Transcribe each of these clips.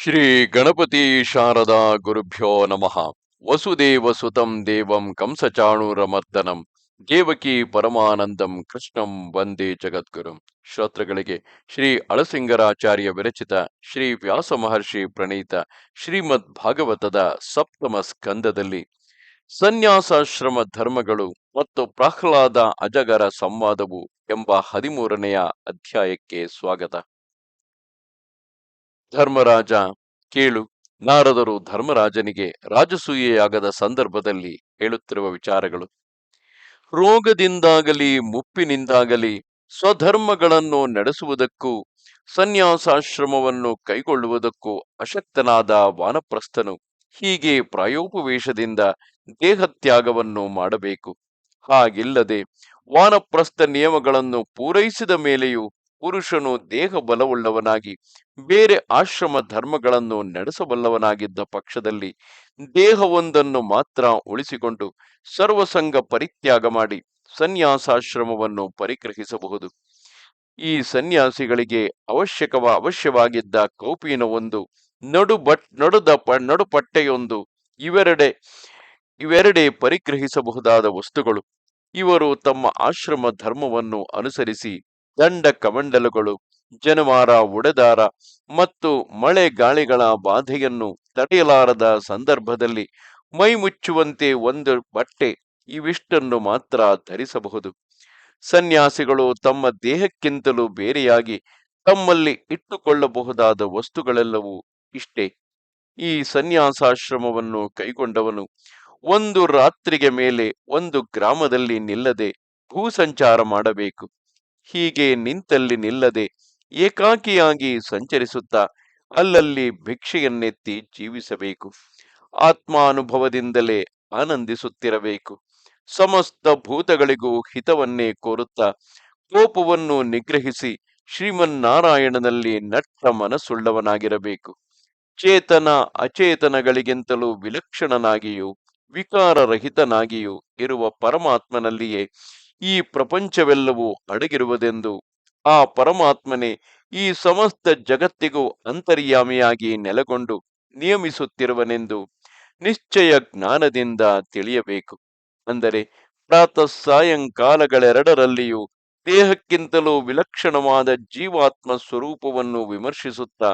ಶ್ರೀ ಗಣಪತಿ ಶಾರದಾ ಗುರುಭ್ಯೋ ನಮಃ. ವಸುದೇವ ಸುತಂ ದೇವಂ ಕಂಸಚಾಣೂರಮರ್ದನಂ ದೇವಕಿ ಪರಮಾನಂದಂ ಕೃಷ್ಣಂ ವಂದೇ ಜಗದ್ಗುರುಂ. ಶ್ರೋತೃಗಳಿಗೆ ಶ್ರೀ ಅಳಸಿಂಗರಾಚಾರ್ಯ ವಿರಚಿತ ಶ್ರೀ ವ್ಯಾಸ ಮಹರ್ಷಿ ಪ್ರಣೀತ ಶ್ರೀಮದ್ ಭಾಗವತದ ಸಪ್ತಮ ಸ್ಕಂದದಲ್ಲಿ ಸನ್ಯಾಸಾಶ್ರಮ ಧರ್ಮಗಳು ಮತ್ತು ಪ್ರಹ್ಲಾದ ಅಜಗರ ಸಂವಾದವು ಎಂಬ ಹದಿಮೂರನೆಯ ಅಧ್ಯಾಯಕ್ಕೆ ಸ್ವಾಗತ. ಧರ್ಮರಾಜ ಕೇಳು. ನಾರದರು ಧರ್ಮರಾಜನಿಗೆ ರಾಜಸೂಯೆಯಾಗದ ಸಂದರ್ಭದಲ್ಲಿ ಹೇಳುತ್ತಿರುವ ವಿಚಾರಗಳು. ರೋಗದಿಂದಾಗಲಿ, ಮುಪ್ಪಿನಿಂದಾಗಲಿ, ಸ್ವಧರ್ಮಗಳನ್ನು ನಡೆಸುವುದಕ್ಕೂ, ಸನ್ಯಾಸಾಶ್ರಮವನ್ನು ಕೈಗೊಳ್ಳುವುದಕ್ಕೂ ಅಶಕ್ತನಾದ ವಾನಪ್ರಸ್ಥನು ಹೀಗೆ ಪ್ರಾಯೋಪವೇಶದಿಂದ ದೇಹತ್ಯಾಗವನ್ನು ಮಾಡಬೇಕು. ಹಾಗಿಲ್ಲದೆ ವಾನಪ್ರಸ್ಥ ನಿಯಮಗಳನ್ನು ಪೂರೈಸಿದ ಮೇಲೆಯೂ ಪುರುಷನು ದೇಹ ಬಲವುಳ್ಳವನಾಗಿ ಬೇರೆ ಆಶ್ರಮ ಧರ್ಮಗಳನ್ನು ನಡೆಸಬಲ್ಲವನಾಗಿದ್ದ ಪಕ್ಷದಲ್ಲಿ ದೇಹವೊಂದನ್ನು ಮಾತ್ರ ಉಳಿಸಿಕೊಂಡು ಸರ್ವಸಂಗ ಪರಿತ್ಯಾಗ ಮಾಡಿ ಸನ್ಯಾಸಾಶ್ರಮವನ್ನು ಪರಿಗ್ರಹಿಸಬಹುದು. ಈ ಸನ್ಯಾಸಿಗಳಿಗೆ ಅವಶ್ಯಕವ ಅವಶ್ಯವಾಗಿದ್ದ ಕೌಪಿನವೊಂದು, ನಡು ಬಟ್ ನಡುದ ಪ ನಡುಪಟ್ಟೆಯೊಂದು ಇವೆರಡೆ ಇವೆರಡೆ ಪರಿಗ್ರಹಿಸಬಹುದಾದ ವಸ್ತುಗಳು. ಇವರು ತಮ್ಮ ಆಶ್ರಮ ಧರ್ಮವನ್ನು ಅನುಸರಿಸಿ ದಂಡ ಕಮಂಡಲುಗಳು ಜನವಾರ ಉಡೆದಾರ ಮತ್ತು ಮಳೆ ಗಾಳಿಗಳ ಬಾಧೆಯನ್ನು ತಡೆಯಲಾರದ ಸಂದರ್ಭದಲ್ಲಿ ಮೈ ಮುಚ್ಚುವಂತೆ ಒಂದು ಬಟ್ಟೆ ಇವಿಷ್ಟನ್ನು ಮಾತ್ರ ಧರಿಸಬಹುದು. ಸನ್ಯಾಸಿಗಳು ತಮ್ಮ ದೇಹಕ್ಕಿಂತಲೂ ಬೇರೆಯಾಗಿ ತಮ್ಮಲ್ಲಿ ಇಟ್ಟುಕೊಳ್ಳಬಹುದಾದ ವಸ್ತುಗಳೆಲ್ಲವೂ ಇಷ್ಟೇ. ಈ ಸನ್ಯಾಸಾಶ್ರಮವನ್ನು ಕೈಗೊಂಡವನು ಒಂದು ರಾತ್ರಿಗೆ ಮೇಲೆ ಒಂದು ಗ್ರಾಮದಲ್ಲಿ ನಿಲ್ಲದೆ ಭೂ ಸಂಚಾರ ಮಾಡಬೇಕು. ಹೀಗೆ ನಿಂತಲ್ಲಿ ನಿಲ್ಲದೆ ಏಕಾಕಿಯಾಗಿ ಸಂಚರಿಸುತ್ತಾ ಅಲ್ಲಲ್ಲಿ ಭಿಕ್ಷೆಯನ್ನೆತ್ತಿ ಜೀವಿಸಬೇಕು. ಆತ್ಮಾನುಭವದಿಂದಲೇ ಆನಂದಿಸುತ್ತಿರಬೇಕು. ಸಮಸ್ತ ಭೂತಗಳಿಗೂ ಹಿತವನ್ನೇ ಕೋರುತ್ತಾ ಕೋಪವನ್ನು ನಿಗ್ರಹಿಸಿ ಶ್ರೀಮನ್ನಾರಾಯಣನಲ್ಲಿ ನಟ್ಟ ಮನಸ್ಸುಳ್ಳವನಾಗಿರಬೇಕು. ಚೇತನ ಅಚೇತನಗಳಿಗಿಂತಲೂ ವಿಲಕ್ಷಣನಾಗಿಯೂ ವಿಕಾರರಹಿತನಾಗಿಯೂ ಇರುವ ಪರಮಾತ್ಮನಲ್ಲಿಯೇ ಈ ಪ್ರಪಂಚವೆಲ್ಲವೂ ಅಡಗಿರುವುದೆಂದು ಆ ಪರಮಾತ್ಮನೇ ಈ ಸಮಸ್ತ ಜಗತ್ತಿಗೂ ಅಂತರ್ಯಾಮಿಯಾಗಿ ನೆಲೆಗೊಂಡು ನಿಯಮಿಸುತ್ತಿರುವನೆಂದು ನಿಶ್ಚಯ ಜ್ಞಾನದಿಂದ ತಿಳಿಯಬೇಕು. ಅಂದರೆ ಪ್ರಾತಃ ಸಾಯಂಕಾಲಗಳೆರಡರಲ್ಲಿಯೂ ದೇಹಕ್ಕಿಂತಲೂ ವಿಲಕ್ಷಣವಾದ ಜೀವಾತ್ಮ ಸ್ವರೂಪವನ್ನು ವಿಮರ್ಶಿಸುತ್ತಾ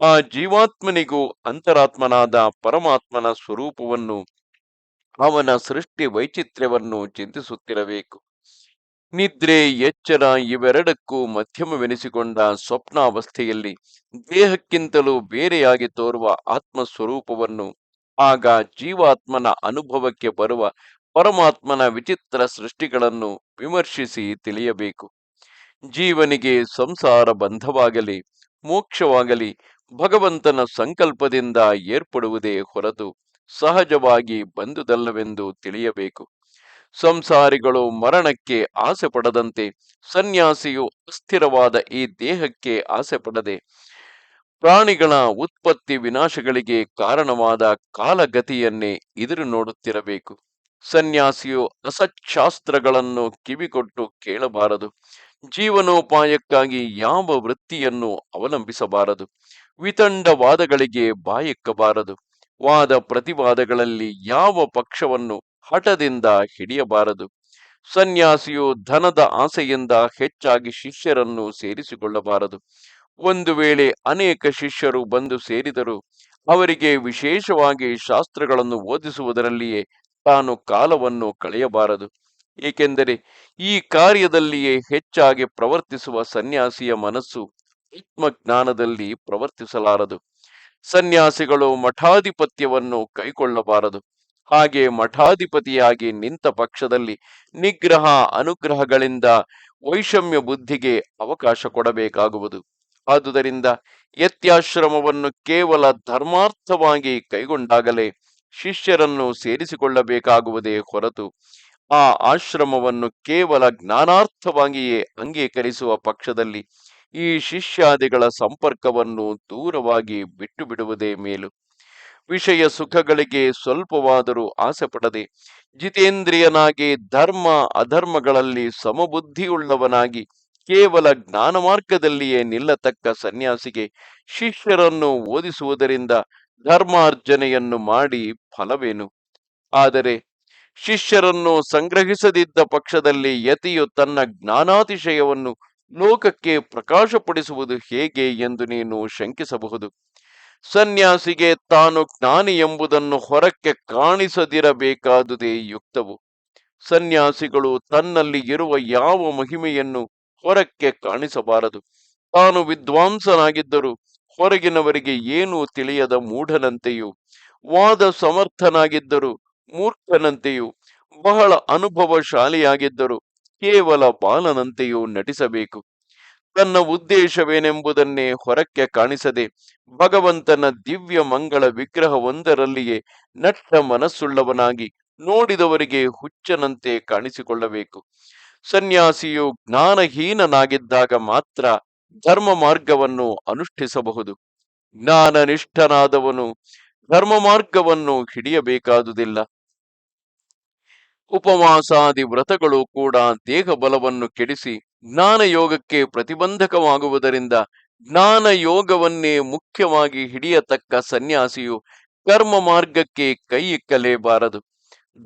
ಆ ಜೀವಾತ್ಮನಿಗೂ ಅಂತರಾತ್ಮನಾದ ಪರಮಾತ್ಮನ ಸ್ವರೂಪವನ್ನು ಅವನ ಸೃಷ್ಟಿ ವೈಚಿತ್ರ್ಯವನ್ನು ಚಿಂತಿಸುತ್ತಿರಬೇಕು. ನಿದ್ರೆ, ಎಚ್ಚರ ಇವೆರಡಕ್ಕೂ ಮಧ್ಯಮವೆನಿಸಿಕೊಂಡ ಸ್ವಪ್ನಾವಸ್ಥೆಯಲ್ಲಿ ದೇಹಕ್ಕಿಂತಲೂ ಬೇರೆಯಾಗಿ ತೋರುವ ಆತ್ಮ ಸ್ವರೂಪವನ್ನು ಆಗ ಜೀವಾತ್ಮನ ಅನುಭವಕ್ಕೆ ಬರುವ ಪರಮಾತ್ಮನ ವಿಚಿತ್ರ ಸೃಷ್ಟಿಗಳನ್ನು ವಿಮರ್ಶಿಸಿ ತಿಳಿಯಬೇಕು. ಜೀವನಿಗೆ ಸಂಸಾರ ಬಂಧವಾಗಲಿ, ಮೋಕ್ಷವಾಗಲಿ, ಭಗವಂತನ ಸಂಕಲ್ಪದಿಂದ ಏರ್ಪಡುವುದೇ ಹೊರತು ಸಹಜವಾಗಿ ಬಂದುದಲ್ಲವೆಂದು ತಿಳಿಯಬೇಕು. ಸಂಸಾರಿಗಳು ಮರಣಕ್ಕೆ ಆಸೆ ಪಡದಂತೆ ಸನ್ಯಾಸಿಯು ಅಸ್ಥಿರವಾದ ಈ ದೇಹಕ್ಕೆ ಆಸೆ ಪಡದೆ ಪ್ರಾಣಿಗಳ ಉತ್ಪತ್ತಿ ವಿನಾಶಗಳಿಗೆ ಕಾರಣವಾದ ಕಾಲಗತಿಯನ್ನೇ ಎದುರು ನೋಡುತ್ತಿರಬೇಕು. ಸನ್ಯಾಸಿಯು ಅಸಚ್ಛಾಸ್ತ್ರಗಳನ್ನು ಕಿವಿಕೊಟ್ಟು ಕೇಳಬಾರದು. ಜೀವನೋಪಾಯಕ್ಕಾಗಿ ಯಾವ ವೃತ್ತಿಯನ್ನು ಅವಲಂಬಿಸಬಾರದು. ವಿತಂಡವಾದಗಳಿಗೆ ಬಾಯಿಕ್ಕಬಾರದು. ವಾದ ಪ್ರತಿವಾದಗಳಲ್ಲಿ ಯಾವ ಪಕ್ಷವನ್ನು ಹಠದಿಂದ ಹಿಡಿಯಬಾರದು. ಸನ್ಯಾಸಿಯು ಧನದ ಆಸೆಯಿಂದ ಹೆಚ್ಚಾಗಿ ಶಿಷ್ಯರನ್ನು ಸೇರಿಸಿಕೊಳ್ಳಬಾರದು. ಒಂದು ವೇಳೆ ಅನೇಕ ಶಿಷ್ಯರು ಬಂದು ಸೇರಿದರೂ ಅವರಿಗೆ ವಿಶೇಷವಾಗಿ ಶಾಸ್ತ್ರಗಳನ್ನು ಓದಿಸುವುದರಲ್ಲಿಯೇ ತಾನು ಕಾಲವನ್ನು ಕಳೆಯಬಾರದು. ಏಕೆಂದರೆ ಈ ಕಾರ್ಯದಲ್ಲಿಯೇ ಹೆಚ್ಚಾಗಿ ಪ್ರವರ್ತಿಸುವ ಸನ್ಯಾಸಿಯ ಮನಸ್ಸು ಆತ್ಮಜ್ಞಾನದಲ್ಲಿ ಪ್ರವರ್ತಿಸಲಾರದು. ಸನ್ಯಾಸಿಗಳು ಮಠಾಧಿಪತ್ಯವನ್ನು ಕೈಕೊಳ್ಳಬಾರದು. ಹಾಗೆ ಮಠಾಧಿಪತಿಯಾಗಿ ನಿಂತ ಪಕ್ಷದಲ್ಲಿ ನಿಗ್ರಹ ಅನುಗ್ರಹಗಳಿಂದ ವೈಷಮ್ಯ ಬುದ್ಧಿಗೆ ಅವಕಾಶ ಕೊಡಬೇಕಾಗುವುದು. ಆದುದರಿಂದ ಯತ್ಯಾಶ್ರಮವನ್ನು ಕೇವಲ ಧರ್ಮಾರ್ಥವಾಗಿ ಕೈಗೊಂಡಾಗಲೇ ಶಿಷ್ಯರನ್ನು ಸೇರಿಸಿಕೊಳ್ಳಬೇಕಾಗುವುದೇ ಹೊರತು ಆ ಆಶ್ರಮವನ್ನು ಕೇವಲ ಜ್ಞಾನಾರ್ಥವಾಗಿಯೇ ಅಂಗೀಕರಿಸುವ ಪಕ್ಷದಲ್ಲಿ ಈ ಶಿಷ್ಯಾದಿಗಳ ಸಂಪರ್ಕವನ್ನು ದೂರವಾಗಿ ಬಿಟ್ಟು ಬಿಡುವುದೇ ಮೇಲು. ವಿಷಯ ಸುಖಗಳಿಗೆ ಸ್ವಲ್ಪವಾದರೂ ಆಸೆ ಪಡದೆ ಜಿತೇಂದ್ರಿಯನಾಗಿ ಧರ್ಮ ಅಧರ್ಮಗಳಲ್ಲಿ ಸಮಬುದ್ಧಿಯುಳ್ಳವನಾಗಿ ಕೇವಲ ಜ್ಞಾನ ಮಾರ್ಗದಲ್ಲಿಯೇ ನಿಲ್ಲತಕ್ಕ ಸನ್ಯಾಸಿಗೆ ಶಿಷ್ಯರನ್ನು ಓದಿಸುವುದರಿಂದ ಧರ್ಮಾರ್ಜನೆಯನ್ನು ಮಾಡಿ ಫಲವೇನು? ಆದರೆ ಶಿಷ್ಯರನ್ನು ಸಂಗ್ರಹಿಸದಿದ್ದ ಪಕ್ಷದಲ್ಲಿ ಯತಿಯು ತನ್ನ ಜ್ಞಾನಾತಿಶಯವನ್ನು ಲೋಕಕ್ಕೆ ಪ್ರಕಾಶಪಡಿಸುವುದು ಹೇಗೆ ಎಂದು ನೀನು ಶಂಕಿಸಬಹುದು. ಸನ್ಯಾಸಿಗೆ ತಾನು ಜ್ಞಾನಿ ಎಂಬುದನ್ನು ಹೊರಕ್ಕೆ ಕಾಣಿಸದಿರಬೇಕಾದುದೇ ಯುಕ್ತವು. ಸನ್ಯಾಸಿಗಳು ತನ್ನಲ್ಲಿ ಇರುವ ಯಾವ ಮಹಿಮೆಯನ್ನು ಹೊರಕ್ಕೆ ಕಾಣಿಸಬಾರದು. ತಾನು ವಿದ್ವಾಂಸನಾಗಿದ್ದರೂ ಹೊರಗಿನವರಿಗೆ ಏನೂ ತಿಳಿಯದ ಮೂಢನಂತೆಯೂ, ವಾದ ಸಮರ್ಥನಾಗಿದ್ದರೂ ಮೂರ್ಖನಂತೆಯೂ, ಬಹಳ ಅನುಭವಶಾಲಿಯಾಗಿದ್ದರೂ ಕೇವಲ ಬಾಲನಂತೆಯೂ ನಟಿಸಬೇಕು. ತನ್ನ ಉದ್ದೇಶವೇನೆಂಬುದನ್ನೇ ಹೊರಕ್ಕೆ ಕಾಣಿಸದೆ ಭಗವಂತನ ದಿವ್ಯ ಮಂಗಳ ವಿಗ್ರಹವೊಂದರಲ್ಲಿಯೇ ನಟ್ಟ ಮನಸ್ಸುಳ್ಳವನಾಗಿ ನೋಡಿದವರಿಗೆ ಹುಚ್ಚನಂತೆ ಕಾಣಿಸಿಕೊಳ್ಳಬೇಕು. ಸನ್ಯಾಸಿಯು ಜ್ಞಾನಹೀನನಾಗಿದ್ದಾಗ ಮಾತ್ರ ಧರ್ಮ ಮಾರ್ಗವನ್ನು ಅನುಷ್ಠಿಸಬಹುದು. ಜ್ಞಾನನಿಷ್ಠನಾದವನು ಧರ್ಮ ಮಾರ್ಗವನ್ನು ಹಿಡಿಯಬೇಕಾದುದಿಲ್ಲ. ಉಪವಾಸಾದಿ ವ್ರತಗಳು ಕೂಡ ದೇಹ ಬಲವನ್ನು ಕೆಡಿಸಿ ಜ್ಞಾನ ಯೋಗಕ್ಕೆ ಪ್ರತಿಬಂಧಕವಾಗುವುದರಿಂದ ಜ್ಞಾನ ಯೋಗವನ್ನೇ ಮುಖ್ಯವಾಗಿ ಹಿಡಿಯತಕ್ಕ ಸನ್ಯಾಸಿಯು ಕರ್ಮ ಮಾರ್ಗಕ್ಕೆ ಕೈ ಇಕ್ಕಲೇಬಾರದು.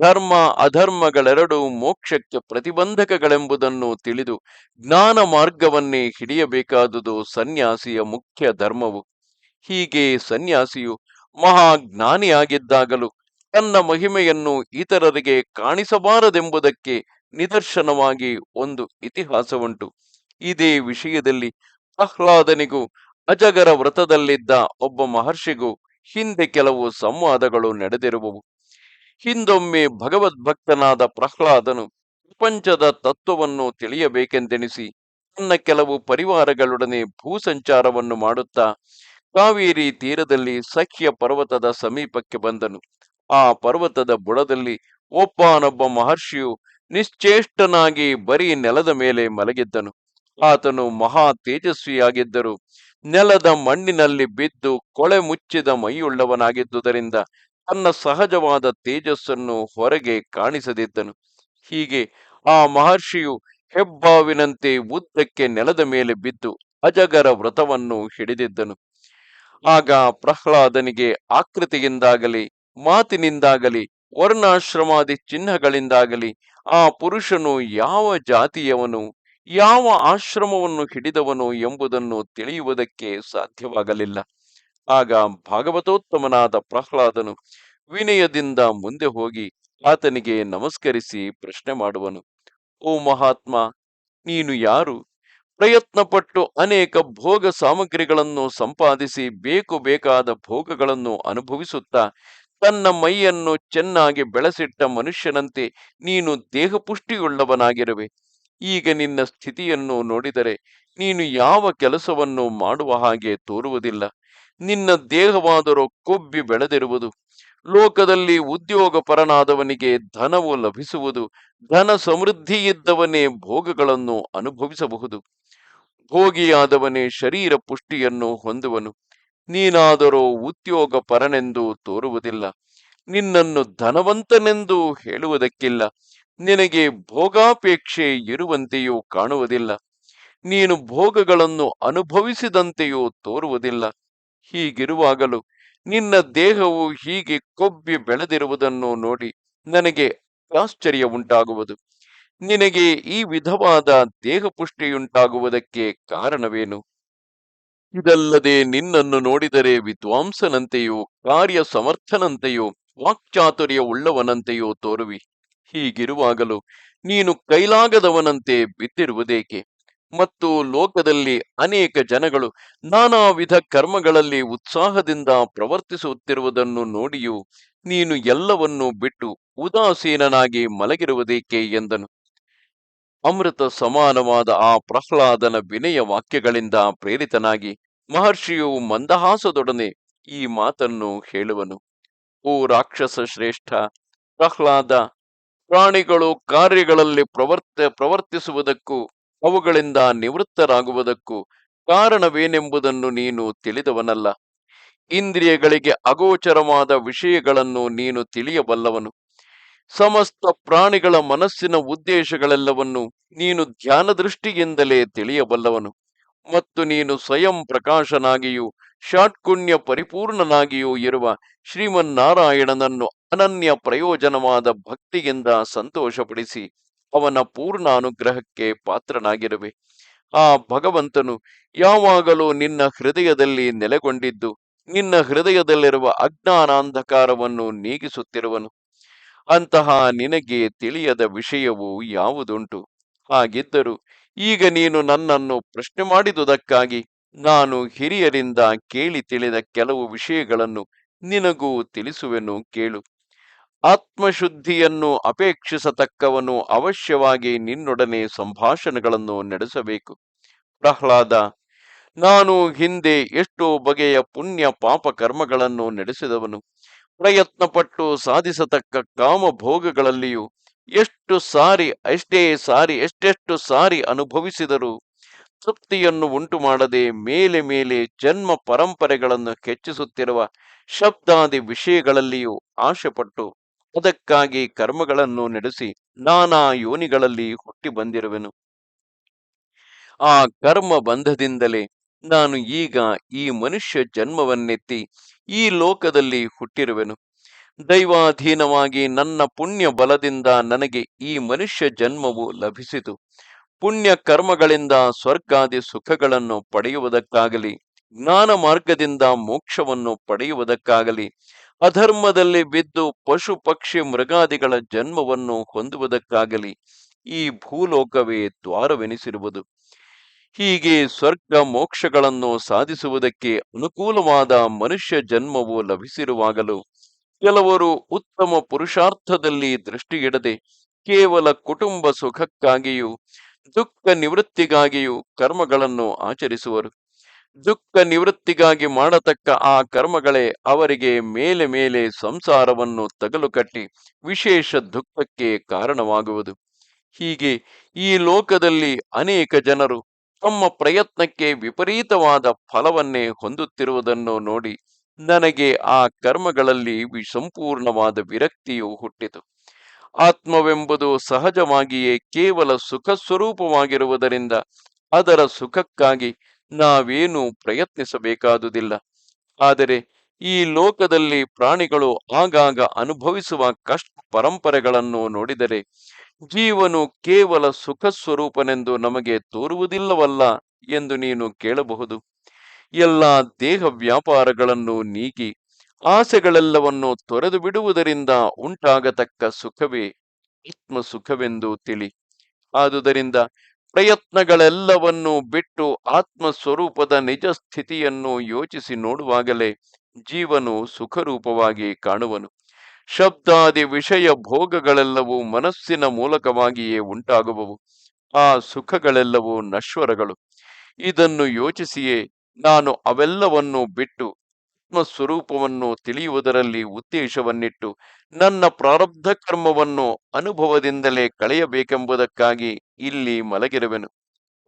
ಧರ್ಮ ಅಧರ್ಮಗಳೆರಡೂ ಮೋಕ್ಷಕ್ಕೆ ಪ್ರತಿಬಂಧಕಗಳೆಂಬುದನ್ನು ತಿಳಿದು ಜ್ಞಾನ ಮಾರ್ಗವನ್ನೇ ಹಿಡಿಯಬೇಕಾದುದು ಸನ್ಯಾಸಿಯ ಮುಖ್ಯ ಧರ್ಮವು. ಹೀಗೆ ಸನ್ಯಾಸಿಯು ಮಹಾಜ್ಞಾನಿಯಾಗಿದ್ದಾಗಲೂ ತನ್ನ ಮಹಿಮೆಯನ್ನು ಇತರರಿಗೆ ಕಾಣಿಸಬಾರದೆಂಬುದಕ್ಕೆ ನಿದರ್ಶನವಾಗಿ ಒಂದು ಇತಿಹಾಸವುಂಟು. ಇದೇ ವಿಷಯದಲ್ಲಿ ಪ್ರಹ್ಲಾದನಿಗೂ ಅಜಗರ ವ್ರತದಲ್ಲಿದ್ದ ಒಬ್ಬ ಮಹರ್ಷಿಗೂ ಹಿಂದೆ ಕೆಲವು ಸಂವಾದಗಳು ನಡೆದಿರುವವು. ಹಿಂದೊಮ್ಮೆ ಭಗವದ್ಭಕ್ತನಾದ ಪ್ರಹ್ಲಾದನು ಪ್ರಪಂಚದ ತತ್ವವನ್ನು ತಿಳಿಯಬೇಕೆಂದೆಣಿಸಿ ತನ್ನ ಕೆಲವು ಪರಿವಾರಗಳೊಡನೆ ಭೂಸಂಚಾರವನ್ನು ಮಾಡುತ್ತಾ ಕಾವೇರಿ ತೀರದಲ್ಲಿ ಸಖ್ಯ ಪರ್ವತದ ಸಮೀಪಕ್ಕೆ ಬಂದನು. ಆ ಪರ್ವತದ ಬುಡದಲ್ಲಿ ಒಬ್ಬನೊಬ್ಬ ಮಹರ್ಷಿಯು ನಿಶ್ಚೇಷ್ಟನಾಗಿ ಬರೀ ನೆಲದ ಮೇಲೆ ಮಲಗಿದ್ದನು. ಆತನು ಮಹಾ ತೇಜಸ್ವಿಯಾಗಿದ್ದರು. ನೆಲದ ಮಣ್ಣಿನಲ್ಲಿ ಬಿದ್ದು ಕೊಳೆ ಮುಚ್ಚಿದ ಮೈಯುಳ್ಳವನಾಗಿದ್ದುದರಿಂದ ತನ್ನ ಸಹಜವಾದ ತೇಜಸ್ಸನ್ನು ಹೊರಗೆ ಕಾಣಿಸದಿದ್ದನು. ಹೀಗೆ ಆ ಮಹರ್ಷಿಯು ಹೆಬ್ಬಾವಿನಂತೆ ಉದ್ದಕ್ಕೆ ನೆಲದ ಮೇಲೆ ಬಿದ್ದು ಅಜಗರ ವ್ರತವನ್ನು ಹಿಡಿದಿದ್ದನು. ಆಗ ಪ್ರಹ್ಲಾದನಿಗೆ ಆಕೃತಿಯಿಂದಾಗಲಿ, ಮಾತಿನಿಂದಾಗಲಿ ವರ್ಣಾಶ್ರಮಾದಿ ಚಿಹ್ನಗಳಿಂದಾಗಲಿ ಆ ಪುರುಷನು ಯಾವ ಜಾತಿಯವನು, ಯಾವ ಆಶ್ರಮವನ್ನು ಹಿಡಿದವನು ಎಂಬುದನ್ನು ತಿಳಿಯುವುದಕ್ಕೆ ಸಾಧ್ಯವಾಗಲಿಲ್ಲ. ಆಗ ಭಾಗವತೋತ್ತಮನಾದ ಪ್ರಹ್ಲಾದನು ವಿನಯದಿಂದ ಮುಂದೆ ಹೋಗಿ ಆತನಿಗೆ ನಮಸ್ಕರಿಸಿ ಪ್ರಶ್ನೆ ಮಾಡುವನು. ಓ ಮಹಾತ್ಮ, ನೀನು ಯಾರು? ಪ್ರಯತ್ನಪಟ್ಟು ಅನೇಕ ಭೋಗ ಸಾಮಗ್ರಿಗಳನ್ನು ಸಂಪಾದಿಸಿ ಬೇಕು ಬೇಕಾದ ಭೋಗಗಳನ್ನು ಅನುಭವಿಸುತ್ತಾ ತನ್ನ ಮೈಯನ್ನು ಚೆನ್ನಾಗಿ ಬೆಳೆಸಿಟ್ಟ ಮನುಷ್ಯನಂತೆ ನೀನು ದೇಹಪುಷ್ಟಿಯುಳ್ಳವನಾಗಿರುವೆ. ಈಗ ನಿನ್ನ ಸ್ಥಿತಿಯನ್ನು ನೋಡಿದರೆ ನೀನು ಯಾವ ಕೆಲಸವನ್ನು ಮಾಡುವ ಹಾಗೆ ತೋರುವುದಿಲ್ಲ. ನಿನ್ನ ದೇಹವಾದರೂ ಕೊಬ್ಬಿ ಬೆಳೆದಿರುವುದು. ಲೋಕದಲ್ಲಿ ಉದ್ಯೋಗ ಪರನಾದವನಿಗೆ ಧನವು ಲಭಿಸುವುದು, ಧನ ಸಮೃದ್ಧಿ ಇದ್ದವನೇ ಭೋಗಗಳನ್ನು ಅನುಭವಿಸಬಹುದು. ಭೋಗಿಯಾದವನೇ ಶರೀರ ಪುಷ್ಟಿಯನ್ನು ಹೊಂದುವನು. ನೀನಾದರೋ ಉದ್ಯೋಗ ಪರನೆಂದು ತೋರುವುದಿಲ್ಲ. ನಿನ್ನನ್ನು ಧನವಂತನೆಂದು ಹೇಳುವುದಕ್ಕಿಲ್ಲ. ನಿನಗೆ ಭೋಗಾಪೇಕ್ಷೆ ಇರುವಂತೆಯೂ ಕಾಣುವುದಿಲ್ಲ. ನೀನು ಭೋಗಗಳನ್ನು ಅನುಭವಿಸಿದಂತೆಯೂ ತೋರುವುದಿಲ್ಲ. ಹೀಗಿರುವಾಗಲೂ ನಿನ್ನ ದೇಹವು ಹೀಗೆ ಕೊಬ್ಬಿ ಬೆಳೆದಿರುವುದನ್ನು ನೋಡಿ ನನಗೆ ಆಶ್ಚರ್ಯ ಉಂಟಾಗುವುದು ನಿನಗೆ ಈ ವಿಧವಾದ ದೇಹಪುಷ್ಟಿಯುಂಟಾಗುವುದಕ್ಕೆ ಕಾರಣವೇನು? ಇದಲ್ಲದೆ ನಿನ್ನನ್ನು ನೋಡಿದರೆ ವಿದ್ವಾಂಸನಂತೆಯೂ ಕಾರ್ಯ ಸಮರ್ಥನಂತೆಯೂ ವಾಕ್ಚಾತುರ್ಯ ಉಳ್ಳವನಂತೆಯೋ ತೋರುವಿ. ಹೀಗಿರುವಾಗಲೂ ನೀನು ಕೈಲಾಗದವನಂತೆ ಬಿದ್ದಿರುವುದೇಕೆ? ಮತ್ತು ಲೋಕದಲ್ಲಿ ಅನೇಕ ಜನಗಳು ನಾನಾ ವಿಧ ಕರ್ಮಗಳಲ್ಲಿ ಉತ್ಸಾಹದಿಂದ ಪ್ರವರ್ತಿಸುತ್ತಿರುವುದನ್ನು ನೋಡಿಯೂ ನೀನು ಎಲ್ಲವನ್ನೂ ಬಿಟ್ಟು ಉದಾಸೀನನಾಗಿ ಮಲಗಿರುವುದೇಕೆ ಎಂದನು. ಅಮೃತ ಸಮಾನವಾದ ಆ ಪ್ರಹ್ಲಾದನ ವಿನಯ ವಾಕ್ಯಗಳಿಂದ ಪ್ರೇರಿತನಾಗಿ ಮಹರ್ಷಿಯು ಮಂದಹಾಸದೊಡನೆ ಈ ಮಾತನ್ನು ಹೇಳುವನು. ಓ ರಾಕ್ಷಸ ಶ್ರೇಷ್ಠ, ಪ್ರಹ್ಲಾದ, ಪ್ರಾಣಿಗಳು ಕಾರ್ಯಗಳಲ್ಲಿ ಪ್ರವರ್ತ, ಪ್ರವರ್ತಿಸುವುದಕ್ಕೂ, ಅವುಗಳಿಂದ ನಿವೃತ್ತರಾಗುವುದಕ್ಕೂ ಕಾರಣವೇನೆಂಬುದನ್ನು ನೀನು ತಿಳಿದವನಲ್ಲ. ಇಂದ್ರಿಯಗಳಿಗೆ ಅಗೋಚರವಾದ ವಿಷಯಗಳನ್ನು ನೀನು ತಿಳಿಯಬಲ್ಲವನು ಸಮಸ್ತ ಪ್ರಾಣಿಗಳ ಮನಸ್ಸಿನ ಉದ್ದೇಶಗಳೆಲ್ಲವನ್ನು ನೀನು ಧ್ಯಾನ ದೃಷ್ಟಿಯಿಂದಲೇ ತಿಳಿಯಬಲ್ಲವನು. ಮತ್ತು ನೀನು ಸ್ವಯಂ ಪ್ರಕಾಶನಾಗಿಯೂ, ಷಾಟ್ಕುಣ್ಯ ಪರಿಪೂರ್ಣನಾಗಿಯೂ ಇರುವ ಶ್ರೀಮನ್ನಾರಾಯಣನನ್ನು ಅನನ್ಯ ಪ್ರಯೋಜನವಾದ ಭಕ್ತಿಯಿಂದ ಸಂತೋಷಪಡಿಸಿ ಅವನ ಪೂರ್ಣ ಅನುಗ್ರಹಕ್ಕೆ ಪಾತ್ರನಾಗಿರುವೆ. ಆ ಭಗವಂತನು ಯಾವಾಗಲೂ ನಿನ್ನ ಹೃದಯದಲ್ಲಿ ನೆಲೆಗೊಂಡಿದ್ದು, ನಿನ್ನ ಹೃದಯದಲ್ಲಿರುವ ಅಜ್ಞಾನಾಂಧಕಾರವನ್ನು ನೀಗಿಸುತ್ತಿರುವನು. ಅಂತಹ ನಿನಗೆ ತಿಳಿಯದ ವಿಷಯವು ಯಾವುದುಂಟು? ಹಾಗಿದ್ದರೂ ಈಗ ನೀನು ನನ್ನನ್ನು ಪ್ರಶ್ನೆ ಮಾಡಿದುದಕ್ಕಾಗಿ ನಾನು ಹಿರಿಯರಿಂದ ಕೇಳಿ ತಿಳಿದ ಕೆಲವು ವಿಷಯಗಳನ್ನು ನಿನಗೂ ತಿಳಿಸುವೆನು ಕೇಳು. ಆತ್ಮಶುದ್ಧಿಯನ್ನು ಅಪೇಕ್ಷಿಸತಕ್ಕವನು ಅವಶ್ಯವಾಗಿ ನಿನ್ನೊಡನೆ ಸಂಭಾಷಣೆಗಳನ್ನು ನಡೆಸಬೇಕು. ಪ್ರಹ್ಲಾದ, ನಾನು ಹಿಂದೆ ಎಷ್ಟೋ ಬಗೆಯ ಪುಣ್ಯ ಪಾಪ ಕರ್ಮಗಳನ್ನು ನಡೆಸಿದವನು. ಪ್ರಯತ್ನಪಟ್ಟು ಸಾಧಿಸತಕ್ಕ ಕಾಮಭೋಗಗಳಲ್ಲಿಯೂ ಎಷ್ಟು ಸಾರಿ, ಎಷ್ಟೇ ಸಾರಿ, ಎಷ್ಟೆಷ್ಟು ಸಾರಿ ಅನುಭವಿಸಿದರೂ ತೃಪ್ತಿಯನ್ನು ಉಂಟು ಮಾಡದೆ ಮೇಲೆ ಮೇಲೆ ಜನ್ಮ ಪರಂಪರೆಗಳನ್ನು ಹೆಚ್ಚಿಸುತ್ತಿರುವ ಶಬ್ದಾದಿ ವಿಷಯಗಳಲ್ಲಿಯೂ ಆಶೆಪಟ್ಟು ಅದಕ್ಕಾಗಿ ಕರ್ಮಗಳನ್ನು ನಡೆಸಿ ನಾನಾ ಯೋನಿಗಳಲ್ಲಿ ಹುಟ್ಟಿ ಬಂದಿರುವೆನು. ಆ ಕರ್ಮ ಬಂಧದಿಂದಲೇ ನಾನು ಈಗ ಈ ಮನುಷ್ಯ ಜನ್ಮವನ್ನೆತ್ತಿ ಈ ಲೋಕದಲ್ಲಿ ಹುಟ್ಟಿರುವೆನು. ದೈವಾಧೀನವಾಗಿ ನನ್ನ ಪುಣ್ಯ ಬಲದಿಂದ ನನಗೆ ಈ ಮನುಷ್ಯ ಜನ್ಮವು ಲಭಿಸಿತು. ಪುಣ್ಯ ಕರ್ಮಗಳಿಂದ ಸ್ವರ್ಗಾದಿ ಸುಖಗಳನ್ನು ಪಡೆಯುವುದಕ್ಕಾಗಲಿ, ಜ್ಞಾನ ಮಾರ್ಗದಿಂದ ಮೋಕ್ಷವನ್ನು ಪಡೆಯುವುದಕ್ಕಾಗಲಿ, ಅಧರ್ಮದಲ್ಲಿ ಬಿದ್ದು ಪಶು, ಪಕ್ಷಿ, ಮೃಗಾದಿಗಳ ಜನ್ಮವನ್ನು ಹೊಂದುವುದಕ್ಕಾಗಲಿ ಈ ಭೂಲೋಕವೇ ದ್ವಾರವೆನಿಸಿರುವುದು. ಹೀಗೆ ಸ್ವರ್ಗ ಮೋಕ್ಷಗಳನ್ನು ಸಾಧಿಸುವುದಕ್ಕೆ ಅನುಕೂಲವಾದ ಮನುಷ್ಯ ಜನ್ಮವು ಲಭಿಸಿರುವಾಗಲೂ ಕೆಲವರು ಉತ್ತಮ ಪುರುಷಾರ್ಥದಲ್ಲಿ ದೃಷ್ಟಿಯಿಡದೆ ಕೇವಲ ಕುಟುಂಬ ಸುಖಕ್ಕಾಗಿಯೂ, ದುಃಖ ನಿವೃತ್ತಿಗಾಗಿಯೂ ಕರ್ಮಗಳನ್ನು ಆಚರಿಸುವರು. ದುಃಖ ನಿವೃತ್ತಿಗಾಗಿ ಮಾಡತಕ್ಕ ಆ ಕರ್ಮಗಳೇ ಅವರಿಗೆ ಮೇಲೆ ಮೇಲೆ ಸಂಸಾರವನ್ನು ತಗಲು ಕಟ್ಟಿ ವಿಶೇಷ ದುಃಖಕ್ಕೆ ಕಾರಣವಾಗುವುದು. ಹೀಗೆ ಈ ಲೋಕದಲ್ಲಿ ಅನೇಕ ಜನರು ತಮ್ಮ ಪ್ರಯತ್ನಕ್ಕೆ ವಿಪರೀತವಾದ ಫಲವನ್ನೇ ಹೊಂದುತ್ತಿರುವುದನ್ನು ನೋಡಿ ನನಗೆ ಆ ಕರ್ಮಗಳಲ್ಲಿ ಸಂಪೂರ್ಣವಾದ ವಿರಕ್ತಿಯು ಹುಟ್ಟಿತು. ಆತ್ಮವೆಂಬುದು ಸಹಜವಾಗಿಯೇ ಕೇವಲ ಸುಖ ಸ್ವರೂಪವಾಗಿರುವುದರಿಂದ ಅದರ ಸುಖಕ್ಕಾಗಿ ನಾವೇನು ಪ್ರಯತ್ನಿಸಬೇಕಾದುದಿಲ್ಲ. ಆದರೆ ಈ ಲೋಕದಲ್ಲಿ ಪ್ರಾಣಿಗಳು ಆಗಾಗ ಅನುಭವಿಸುವ ಕಷ್ಟ ಪರಂಪರೆಗಳನ್ನು ನೋಡಿದರೆ ಜೀವನು ಕೇವಲ ಸುಖ ಸ್ವರೂಪನೆಂದು ನಮಗೆ ತೋರುವುದಿಲ್ಲವಲ್ಲ ಎಂದು ನೀನು ಕೇಳಬಹುದು. ಎಲ್ಲ ದೇಹ ವ್ಯಾಪಾರಗಳನ್ನು ನೀಗಿ ಆಸೆಗಳೆಲ್ಲವನ್ನು ತೊರೆದು ಬಿಡುವುದರಿಂದ ಉಂಟಾಗತಕ್ಕ ಸುಖವೇ ಆತ್ಮ ಸುಖವೆಂದು ತಿಳಿ. ಆದುದರಿಂದ ಪ್ರಯತ್ನಗಳೆಲ್ಲವನ್ನೂ ಬಿಟ್ಟು ಆತ್ಮ ಸ್ವರೂಪದ ನಿಜ ಸ್ಥಿತಿಯನ್ನು ಯೋಚಿಸಿ ನೋಡುವಾಗಲೇ ಜೀವನು ಸುಖರೂಪವಾಗಿ ಕಾಣುವನು. ಶಬ್ದಾದಿ ವಿಷಯ ಭೋಗಗಳೆಲ್ಲವೂ ಮನಸ್ಸಿನ ಮೂಲಕವಾಗಿಯೇ ಉಂಟಾಗುವವು. ಆ ಸುಖಗಳೆಲ್ಲವೂ ನಶ್ವರಗಳು. ಇದನ್ನು ಯೋಚಿಸಿಯೇ ನಾನು ಅವೆಲ್ಲವನ್ನು ಬಿಟ್ಟು ಸ್ವರೂಪವನ್ನು ತಿಳಿಯುವುದರಲ್ಲಿ ಉದ್ದೇಶವನ್ನಿಟ್ಟು, ನನ್ನ ಪ್ರಾರಬ್ಧ ಕರ್ಮವನ್ನು ಅನುಭವದಿಂದಲೇ ಕಳೆಯಬೇಕೆಂಬುದಕ್ಕಾಗಿ ಇಲ್ಲಿ ಮಲಗಿರುವೆನು.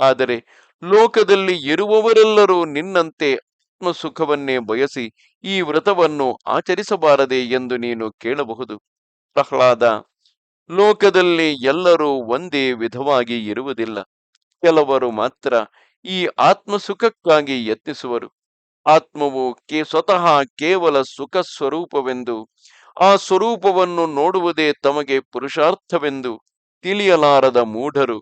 ಆದರೆ ಲೋಕದಲ್ಲಿ ಇರುವವರೆಲ್ಲರೂ ನಿನ್ನಂತೆ ಆತ್ಮ ಸುಖವನ್ನೇ ಬಯಸಿ ಈ ವ್ರತವನ್ನು ಆಚರಿಸಬಾರದೆ ಎಂದು ನೀನು ಕೇಳಬಹುದು. ಪ್ರಹ್ಲಾದ, ಲೋಕದಲ್ಲಿ ಎಲ್ಲರೂ ಒಂದೇ ವಿಧವಾಗಿ ಇರುವುದಿಲ್ಲ. ಕೆಲವರು ಮಾತ್ರ ಈ ಆತ್ಮ ಸುಖಕ್ಕಾಗಿ ಯತ್ನಿಸುವರು. ಆತ್ಮವು ಸ್ವತಃ ಕೇವಲ ಸುಖ ಸ್ವರೂಪವೆಂದು, ಆ ಸ್ವರೂಪವನ್ನು ನೋಡುವುದೇ ತಮಗೆ ಪುರುಷಾರ್ಥವೆಂದು ತಿಳಿಯಲಾರದ ಮೂಢರು.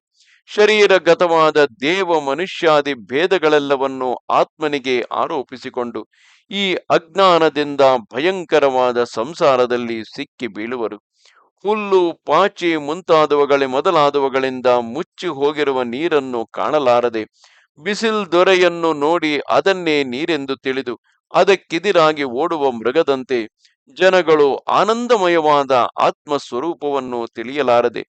ಶರೀರಗತವಾದ ದೇವ ಮನುಷ್ಯಾದಿ ಭೇದಗಳೆಲ್ಲವನ್ನು ಆತ್ಮನಿಗೆ ಆರೋಪಿಸಿಕೊಂಡು ಈ ಅಜ್ಞಾನದಿಂದ ಭಯಂಕರವಾದ ಸಂಸಾರದಲ್ಲಿ ಸಿಕ್ಕಿ ಬೀಳುವರು. ಹುಲ್ಲು, ಪಾಚಿ ಮುಂತಾದವುಗಳೇ ಮೊದಲಾದವುಗಳಿಂದ ಮುಚ್ಚಿ ಹೋಗಿರುವ ನೀರನ್ನು ಕಾಣಲಾರದೆ ಬಿಸಿಲ್ ದೊರೆಯನ್ನು ನೋಡಿ ಅದನ್ನೇ ನೀರೆಂದು ತಿಳಿದು ಅದಕ್ಕೆದಿರಾಗಿ ಓಡುವ ಮೃಗದಂತೆ ಜನಗಳು ಆನಂದಮಯವಾದ ಆತ್ಮ ಸ್ವರೂಪವನ್ನು ತಿಳಿಯಲಾರದೆ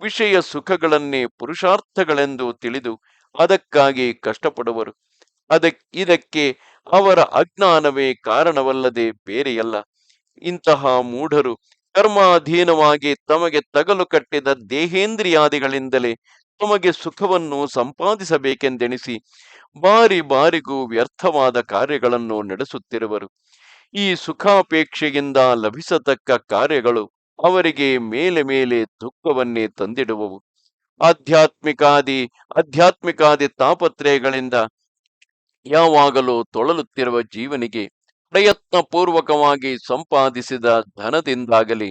ವಿಷಯ ಸುಖಗಳನ್ನೇ ಪುರುಷಾರ್ಥಗಳೆಂದು ತಿಳಿದು ಅದಕ್ಕಾಗಿ ಕಷ್ಟಪಡುವರು. ಅದಕ್ ಇದಕ್ಕೆ ಅವರ ಅಜ್ಞಾನವೇ ಕಾರಣವಲ್ಲದೆ ಬೇರೆಯಲ್ಲ. ಇಂತಹ ಮೂಢರು ಕರ್ಮಾಧೀನವಾಗಿ ತಮಗೆ ತಗಲು ಕಟ್ಟಿದ ದೇಹೇಂದ್ರಿಯಾದಿಗಳಿಂದಲೇ ತಮಗೆ ಸುಖವನ್ನು ಸಂಪಾದಿಸಬೇಕೆಂದೆಣಿಸಿ ಬಾರಿ ಬಾರಿಗೂ ವ್ಯರ್ಥವಾದ ಕಾರ್ಯಗಳನ್ನು ನಡೆಸುತ್ತಿರುವರು. ಈ ಸುಖಾಪೇಕ್ಷೆಯಿಂದ ಲಭಿಸತಕ್ಕ ಕಾರ್ಯಗಳು ಅವರಿಗೆ ಮೇಲೆ ಮೇಲೆ ದುಃಖವನ್ನೇ ತಂದಿಡುವವು. ಆಧ್ಯಾತ್ಮಿಕಾದಿ ಆಧ್ಯಾತ್ಮಿಕಾದಿ ತಾಪತ್ರಯಗಳಿಂದ ಯಾವಾಗಲೂ ತೊಳಲುತ್ತಿರುವ ಜೀವನಿಗೆ ಪ್ರಯತ್ನ ಪೂರ್ವಕವಾಗಿ ಸಂಪಾದಿಸಿದ ಧನದಿಂದಾಗಲಿ,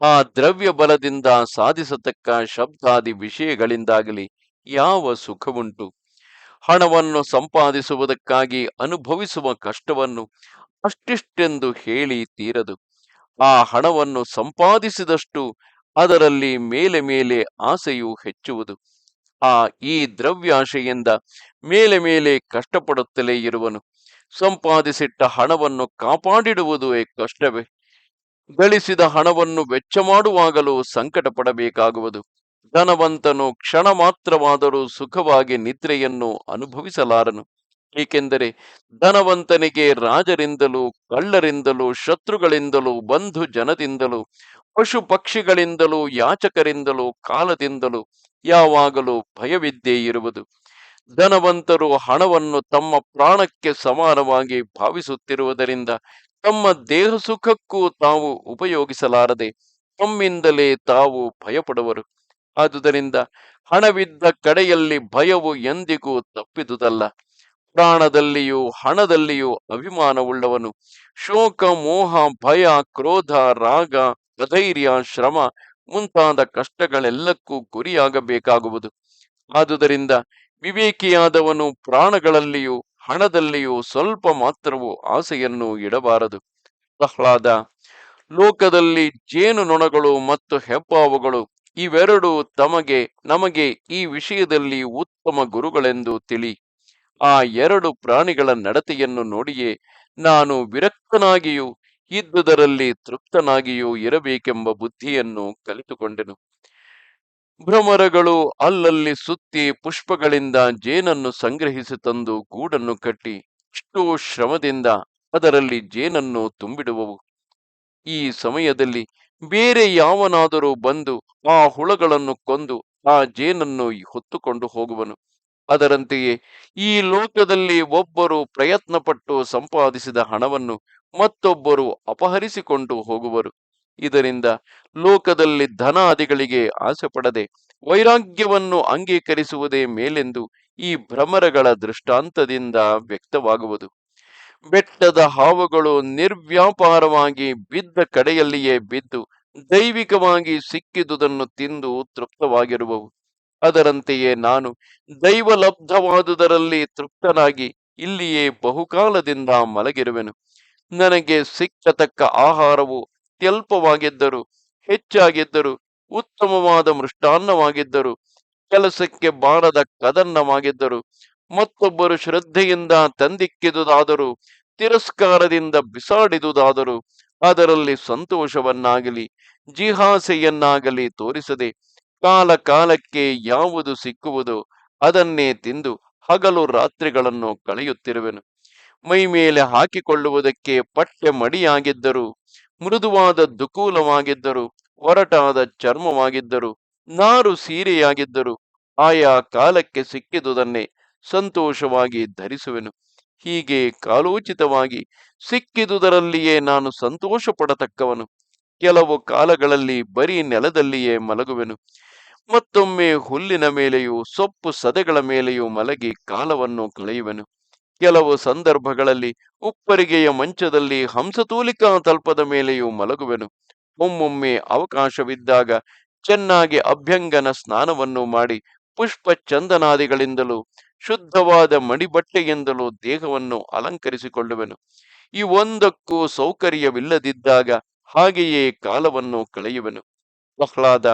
ಆ ದ್ರವ್ಯ ಬಲದಿಂದ ಸಾಧಿಸತಕ್ಕ ಶಬ್ದಾದಿ ವಿಷಯಗಳಿಂದಾಗಲಿ ಯಾವ ಸುಖವುಂಟು? ಹಣವನ್ನು ಸಂಪಾದಿಸುವುದಕ್ಕಾಗಿ ಅನುಭವಿಸುವ ಕಷ್ಟವನ್ನು ಅಷ್ಟಿಷ್ಟೆಂದು ಹೇಳಿ ತೀರದು. ಆ ಹಣವನ್ನು ಸಂಪಾದಿಸಿದಷ್ಟು ಅದರಲ್ಲಿ ಮೇಲೆ ಮೇಲೆ ಆಸೆಯು ಹೆಚ್ಚುವುದು. ಆ ಈ ದ್ರವ್ಯಾಶೆಯಿಂದ ಮೇಲೆ ಮೇಲೆ ಕಷ್ಟಪಡುತ್ತಲೇ ಇರುವನು. ಸಂಪಾದಿಸಿಟ್ಟ ಹಣವನ್ನು ಕಾಪಾಡಿಡುವುದೇ ಕಷ್ಟವೇ. ಗಳಿಸಿದ ಹಣವನ್ನು ವೆಚ್ಚ ಮಾಡುವಾಗಲೂ ಸಂಕಟ ಪಡಬೇಕಾಗುವುದು ಧನವಂತನು ಕ್ಷಣ ಮಾತ್ರವಾದರೂ ಸುಖವಾಗಿ ನಿದ್ರೆಯನ್ನು ಅನುಭವಿಸಲಾರನು. ಏಕೆಂದರೆ ಧನವಂತನಿಗೆ ರಾಜರಿಂದಲೂ, ಕಳ್ಳರಿಂದಲೂ, ಶತ್ರುಗಳಿಂದಲೂ, ಬಂಧು ಜನದಿಂದಲೂ, ಪಶು ಪಕ್ಷಿಗಳಿಂದಲೂ, ಯಾಚಕರಿಂದಲೂ, ಕಾಲದಿಂದಲೂ, ಯಾವಾಗಲೂ ಭಯವಿದ್ದೇ ಇರುವುದು. ಧನವಂತರು ಹಣವನ್ನು ತಮ್ಮ ಪ್ರಾಣಕ್ಕೆ ಸಮಾನವಾಗಿ ಭಾವಿಸುತ್ತಿರುವುದರಿಂದ ತಮ್ಮ ದೇಹ ಸುಖಕ್ಕೂ ತಾವು ಉಪಯೋಗಿಸಲಾರದೆ, ತಮ್ಮಿಂದಲೇ ತಾವು ಭಯಪಡುವರು. ಆದುದರಿಂದ ಹಣವಿದ್ದ ಕಡೆಯಲ್ಲಿ ಭಯವು ಎಂದಿಗೂ ತಪ್ಪಿದುದಲ್ಲ. ಪ್ರಾಣದಲ್ಲಿಯೂ ಹಣದಲ್ಲಿಯೂ ಅಭಿಮಾನವುಳ್ಳವನು. ಶೋಕ, ಮೋಹ, ಭಯ, ಕ್ರೋಧ, ರಾಗ, ಅಧೈರ್ಯ, ಶ್ರಮ ಮುಂತಾದ ಕಷ್ಟಗಳೆಲ್ಲಕ್ಕೂ ಗುರಿಯಾಗಬೇಕಾಗುವುದು. ಆದುದರಿಂದ ವಿವೇಕಿಯಾದವನು ಪ್ರಾಣಗಳಲ್ಲಿಯೂ ಹಣದಲ್ಲಿಯೂ ಸ್ವಲ್ಪ ಮಾತ್ರವೂ ಆಸೆಯನ್ನು ಇಡಬಾರದು. ಪ್ರಹ್ಲಾದ, ಲೋಕದಲ್ಲಿ ಜೇನು ನೊಣಗಳು ಮತ್ತು ಹೆಬ್ಬಾವುಗಳು ಇವೆರಡೂ ತಮಗೆ, ನಮಗೆ ಈ ವಿಷಯದಲ್ಲಿ ಉತ್ತಮ ಗುರುಗಳೆಂದು ತಿಳಿ. ಆ ಎರಡು ಪ್ರಾಣಿಗಳ ನಡತೆಯನ್ನು ನೋಡಿಯೇ ನಾನು ವಿರಕ್ತನಾಗಿಯೂ, ಇದ್ದುದರಲ್ಲಿ ತೃಪ್ತನಾಗಿಯೂ ಇರಬೇಕೆಂಬ ಬುದ್ಧಿಯನ್ನು ಕಲಿತುಕೊಂಡೆನು. ಭ್ರಮರಗಳು ಅಲ್ಲಲ್ಲಿ ಸುತ್ತಿ ಪುಷ್ಪಗಳಿಂದ ಜೇನನ್ನು ಸಂಗ್ರಹಿಸಿ ತಂದು ಗೂಡನ್ನು ಕಟ್ಟಿ ಎಷ್ಟೋ ಶ್ರಮದಿಂದ ಅದರಲ್ಲಿ ಜೇನನ್ನು ತುಂಬಿಡುವವು. ಈ ಸಮಯದಲ್ಲಿ ಬೇರೆ ಯಾವನಾದರೂ ಬಂದು ಆ ಹುಳಗಳನ್ನು ಕೊಂದು ಆ ಜೇನನ್ನು ಹೊತ್ತುಕೊಂಡು ಹೋಗುವನು. ಅದರಂತೆಯೇ ಈ ಲೋಕದಲ್ಲಿ ಒಬ್ಬರು ಪ್ರಯತ್ನಪಟ್ಟು ಸಂಪಾದಿಸಿದ ಹಣವನ್ನು ಮತ್ತೊಬ್ಬರು ಅಪಹರಿಸಿಕೊಂಡು ಹೋಗುವರು. ಇದರಿಂದ ಲೋಕದಲ್ಲಿ ಧನಾದಿಗಳಿಗೆ ಆಸೆ ಪಡದೆ ವೈರಾಗ್ಯವನ್ನು ಅಂಗೀಕರಿಸುವುದೇ ಮೇಲೆಂದು ಈ ಭ್ರಮರಗಳ ದೃಷ್ಟಾಂತದಿಂದ ವ್ಯಕ್ತವಾಗುವುದು. ಬೆಟ್ಟದ ಹಾವುಗಳು ನಿರ್ವ್ಯಾಪಾರವಾಗಿ ಬಿದ್ದ ಕಡೆಯಲ್ಲಿಯೇ ಬಿದ್ದು ದೈವಿಕವಾಗಿ ಸಿಕ್ಕಿದುದನ್ನು ತಿಂದು ತೃಪ್ತವಾಗಿರುವವು. ಅದರಂತೆಯೇ ನಾನು ದೈವಲಬ್ಧವಾದುದರಲ್ಲಿ ತೃಪ್ತನಾಗಿ ಇಲ್ಲಿಯೇ ಬಹುಕಾಲದಿಂದ ಮಲಗಿರುವೆನು. ನನಗೆ ಸಿಕ್ಕತಕ್ಕ ಆಹಾರವು ತ್ಯಲ್ಪವಾಗಿದ್ದರು, ಹೆಚ್ಚಾಗಿದ್ದರು, ಉತ್ತಮವಾದ ಮೃಷ್ಟಾನ್ನವಾಗಿದ್ದರು, ಕೆಲಸಕ್ಕೆ ಬಾರದ ಕದನ್ನವಾಗಿದ್ದರು, ಮತ್ತೊಬ್ಬರು ಶ್ರದ್ಧೆಯಿಂದ ತಂದಿಕ್ಕಿದುದಾದರೂ, ತಿರಸ್ಕಾರದಿಂದ ಬಿಸಾಡಿದುದಾದರೂ, ಅದರಲ್ಲಿ ಸಂತೋಷವನ್ನಾಗಲಿ, ಜಿಹಾಸೆಯನ್ನಾಗಲಿ ತೋರಿಸದೆ ಕಾಲ ಕಾಲಕ್ಕೆ ಯಾವುದು ಸಿಕ್ಕುವುದೋ ಅದನ್ನೇ ತಿಂದು ಹಗಲು ರಾತ್ರಿಗಳನ್ನು ಕಳೆಯುತ್ತಿರುವೆನು. ಮೈ ಮೇಲೆ ಹಾಕಿಕೊಳ್ಳುವುದಕ್ಕೆ ಪಟ್ಟೆ ಮಡಿಯಾಗಿದ್ದರು, ಮೃದುವಾದ ದುಕೂಲವಾಗಿದ್ದರು, ಒರಟಾದ ಚರ್ಮವಾಗಿದ್ದರು, ನಾರು ಸೀರೆಯಾಗಿದ್ದರು ಆಯಾ ಕಾಲಕ್ಕೆ ಸಿಕ್ಕಿದುದನ್ನೇ ಸಂತೋಷವಾಗಿ ಧರಿಸುವೆನು. ಹೀಗೆ ಕಾಲೋಚಿತವಾಗಿ ಸಿಕ್ಕಿದುದರಲ್ಲಿಯೇ ನಾನು ಸಂತೋಷ ಪಡತಕ್ಕವನು ಕೆಲವು ಕಾಲಗಳಲ್ಲಿ ಬರೀ ನೆಲದಲ್ಲಿಯೇ ಮಲಗುವೆನು. ಮತ್ತೊಮ್ಮೆ ಹುಲ್ಲಿನ ಮೇಲೆಯೂ ಸೊಪ್ಪು ಸದೆಗಳ ಮೇಲೆಯೂ ಮಲಗಿ ಕಾಲವನ್ನು ಕಳೆಯುವೆನು. ಕೆಲವು ಸಂದರ್ಭಗಳಲ್ಲಿ ಉಪ್ಪರಿಗೆಯ ಮಂಚದಲ್ಲಿ ಹಂಸತೂಲಿಕಾ ತಲ್ಪದ ಮೇಲೆಯೂ ಮಲಗುವೆನು. ಒಮ್ಮೊಮ್ಮೆ ಅವಕಾಶವಿದ್ದಾಗ ಚೆನ್ನಾಗಿ ಅಭ್ಯಂಗನ ಸ್ನಾನವನ್ನು ಮಾಡಿ ಪುಷ್ಪ ಚಂದನಾದಿಗಳಿಂದಲೂ ಶುದ್ಧವಾದ ಮಡಿಬಟ್ಟೆಯಿಂದಲೂ ದೇಹವನ್ನು ಅಲಂಕರಿಸಿಕೊಳ್ಳುವೆನು. ಈ ಒಂದಕ್ಕೂ ಸೌಕರ್ಯವಿಲ್ಲದಿದ್ದಾಗ ಹಾಗೆಯೇ ಕಾಲವನ್ನು ಕಳೆಯುವನು. ಪ್ರಹ್ಲಾದ,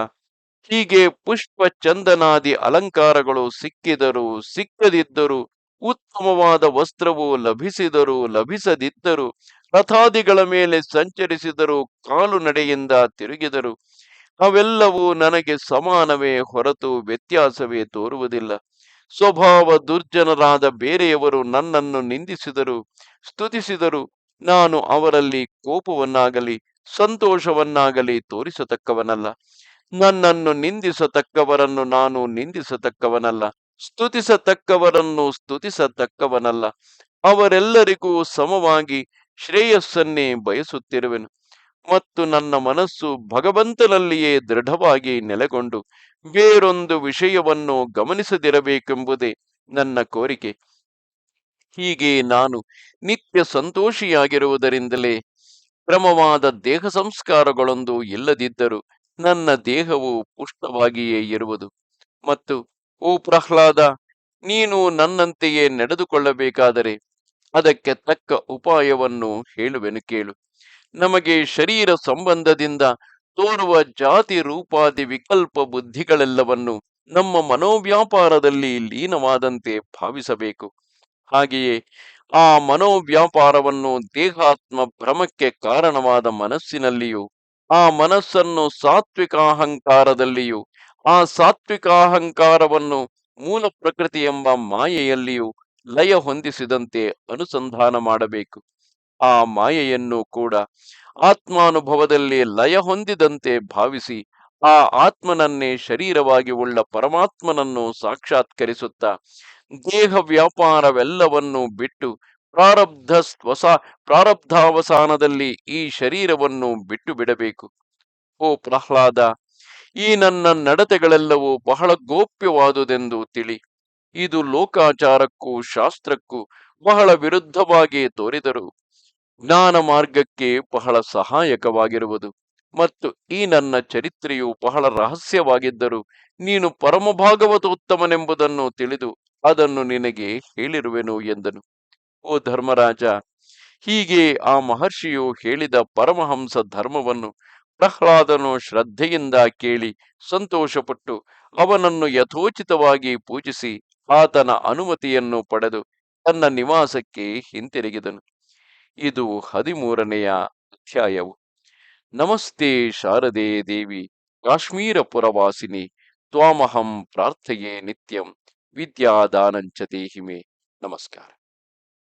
ಹೀಗೆ ಪುಷ್ಪ ಚಂದನಾದಿ ಅಲಂಕಾರಗಳು ಸಿಕ್ಕಿದರೂ, ಸಿಕ್ಕದಿದ್ದರೂ, ಉತ್ತಮವಾದ ವಸ್ತ್ರವು ಲಭಿಸಿದರೂ, ಲಭಿಸದಿದ್ದರೂ, ರಥಾದಿಗಳ ಮೇಲೆ ಸಂಚರಿಸಿದರೂ, ಕಾಲು ನಡೆಯಿಂದ ತಿರುಗಿದರು, ಅವೆಲ್ಲವೂ ನನಗೆ ಸಮಾನವೇ ಹೊರತು ವ್ಯತ್ಯಾಸವೇ ತೋರುವುದಿಲ್ಲ. ಸ್ವಭಾವ ದುರ್ಜನರಾದ ಬೇರೆಯವರು ನನ್ನನ್ನು ನಿಂದಿಸಿದರು, ಸ್ತುತಿಸಿದರು. ನಾನು ಅವರಲ್ಲಿ ಕೋಪವನ್ನಾಗಲಿ ಸಂತೋಷವನ್ನಾಗಲಿ ತೋರಿಸತಕ್ಕವನಲ್ಲ. ನನ್ನನ್ನು ನಿಂದಿಸತಕ್ಕವರನ್ನು ನಾನು ನಿಂದಿಸತಕ್ಕವನಲ್ಲ. ಸ್ತುತಿಸತಕ್ಕವರನ್ನು ಸ್ತುತಿಸತಕ್ಕವನಲ್ಲ. ಅವರೆಲ್ಲರಿಗೂ ಸಮವಾಗಿ ಶ್ರೇಯಸ್ಸನ್ನೇ ಬಯಸುತ್ತಿರುವೆನು. ಮತ್ತು ನನ್ನ ಮನಸ್ಸು ಭಗವಂತನಲ್ಲಿಯೇ ದೃಢವಾಗಿ ನೆಲೆಗೊಂಡು ಬೇರೊಂದು ವಿಷಯವನ್ನು ಗಮನಿಸದಿರಬೇಕೆಂಬುದೇ ನನ್ನ ಕೋರಿಕೆ. ಹೀಗೆ ನಾನು ನಿತ್ಯ ಸಂತೋಷಿಯಾಗಿರುವುದರಿಂದಲೇ ಕ್ರಮವಾದ ದೇಹ ಸಂಸ್ಕಾರಗಳೊಂದು ಇಲ್ಲದಿದ್ದರೂ ನನ್ನ ದೇಹವು ಪುಷ್ಟವಾಗಿಯೇ ಇರುವುದು. ಮತ್ತು, ಓ ಪ್ರಹ್ಲಾದ, ನೀನು ನನ್ನಂತೆಯೇ ನಡೆದುಕೊಳ್ಳಬೇಕಾದರೆ ಅದಕ್ಕೆ ತಕ್ಕ ಉಪಾಯವನ್ನು ಹೇಳುವೆನು ಕೇಳು. ನಮಗೆ ಶರೀರ ಸಂಬಂಧದಿಂದ ತೋರುವ ಜಾತಿ ರೂಪಾದಿ ವಿಕಲ್ಪ ಬುದ್ಧಿಗಳೆಲ್ಲವನ್ನು ನಮ್ಮ ಮನೋವ್ಯಾಪಾರದಲ್ಲಿ ಲೀನವಾದಂತೆ ಭಾವಿಸಬೇಕು. ಹಾಗೆಯೇ ಆ ಮನೋವ್ಯಾಪಾರವನ್ನು ದೇಹಾತ್ಮ ಭ್ರಮಕ್ಕೆ ಕಾರಣವಾದ ಮನಸ್ಸಿನಲ್ಲಿಯೂ, ಆ ಮನಸ್ಸನ್ನು ಸಾತ್ವಿಕ ಅಹಂಕಾರದಲ್ಲಿಯೂ ಆ ಸಾತ್ವಿಕ ಅಹಂಕಾರವನ್ನು ಮೂಲ ಪ್ರಕೃತಿ ಎಂಬ ಮಾಯೆಯಲ್ಲಿಯೂ ಲಯ ಹೊಂದಿಸಿದಂತೆ ಅನುಸಂಧಾನ ಮಾಡಬೇಕು. ಆ ಮಾಯೆಯನ್ನು ಕೂಡ ಆತ್ಮಾನುಭವದಲ್ಲಿ ಲಯ ಹೊಂದಿದಂತೆ ಭಾವಿಸಿ, ಆ ಆತ್ಮನನ್ನೇ ಶರೀರವಾಗಿ ಉಳ್ಳ ಪರಮಾತ್ಮನನ್ನು ಸಾಕ್ಷಾತ್ಕರಿಸುತ್ತಾ ದೇಹ ವ್ಯಾಪಾರವೆಲ್ಲವನ್ನು ಬಿಟ್ಟು ಪ್ರಾರಬ್ಧ ಸ್ವಸ, ಪ್ರಾರಬ್ಧಾವಸಾನದಲ್ಲಿ ಈ ಶರೀರವನ್ನು ಬಿಟ್ಟು ಬಿಡಬೇಕು ಓ ಪ್ರಹ್ಲಾದ, ಈ ನನ್ನ ನಡತೆಗಳೆಲ್ಲವೂ ಬಹಳ ಗೋಪ್ಯವಾದುದೆಂದು ತಿಳಿ. ಇದು ಲೋಕಾಚಾರಕ್ಕೂ ಶಾಸ್ತ್ರಕ್ಕೂ ಬಹಳ ವಿರುದ್ಧವಾಗಿ ತೋರಿದರು ಜ್ಞಾನ ಮಾರ್ಗಕ್ಕೆ ಬಹಳ ಸಹಾಯಕವಾಗಿರುವುದು. ಮತ್ತು ಈ ನನ್ನ ಚರಿತ್ರೆಯು ಬಹಳ ರಹಸ್ಯವಾಗಿದ್ದರು ನೀನು ಪರಮ ಭಾಗವತೋತ್ತಮನೆಂಬುದನ್ನು ತಿಳಿದು ಅದನ್ನು ನಿನಗೆ ಹೇಳಿರುವೆನು ಎಂದನು. ಓ ಧರ್ಮರಾಜ, ಹೀಗೆ ಆ ಮಹರ್ಷಿಯು ಹೇಳಿದ ಪರಮಹಂಸ ಧರ್ಮವನ್ನು ಪ್ರಹ್ಲಾದನು ಶ್ರದ್ಧೆಯಿಂದ ಕೇಳಿ ಸಂತೋಷಪಟ್ಟು ಅವನನ್ನು ಯಥೋಚಿತವಾಗಿ ಪೂಜಿಸಿ ಆತನ ಅನುಮತಿಯನ್ನು ಪಡೆದು ತನ್ನ ನಿವಾಸಕ್ಕೆ ಹಿಂತಿರುಗಿದನು. ಇದು ಹದಿಮೂರನೆಯ ಅಧ್ಯಾಯವು. ನಮಸ್ತೆ ಶಾರದೆ ದೇವಿ ಕಾಶ್ಮೀರ ಪುರವಾಸಿನಿ ತ್ವಾಮಹಂ ಪ್ರಾರ್ಥೆಯೇ ನಿತ್ಯಂ. ವಿದ್ಯಾದಾನಂಚ ದೇಹಿಮೆ. ನಮಸ್ಕಾರ.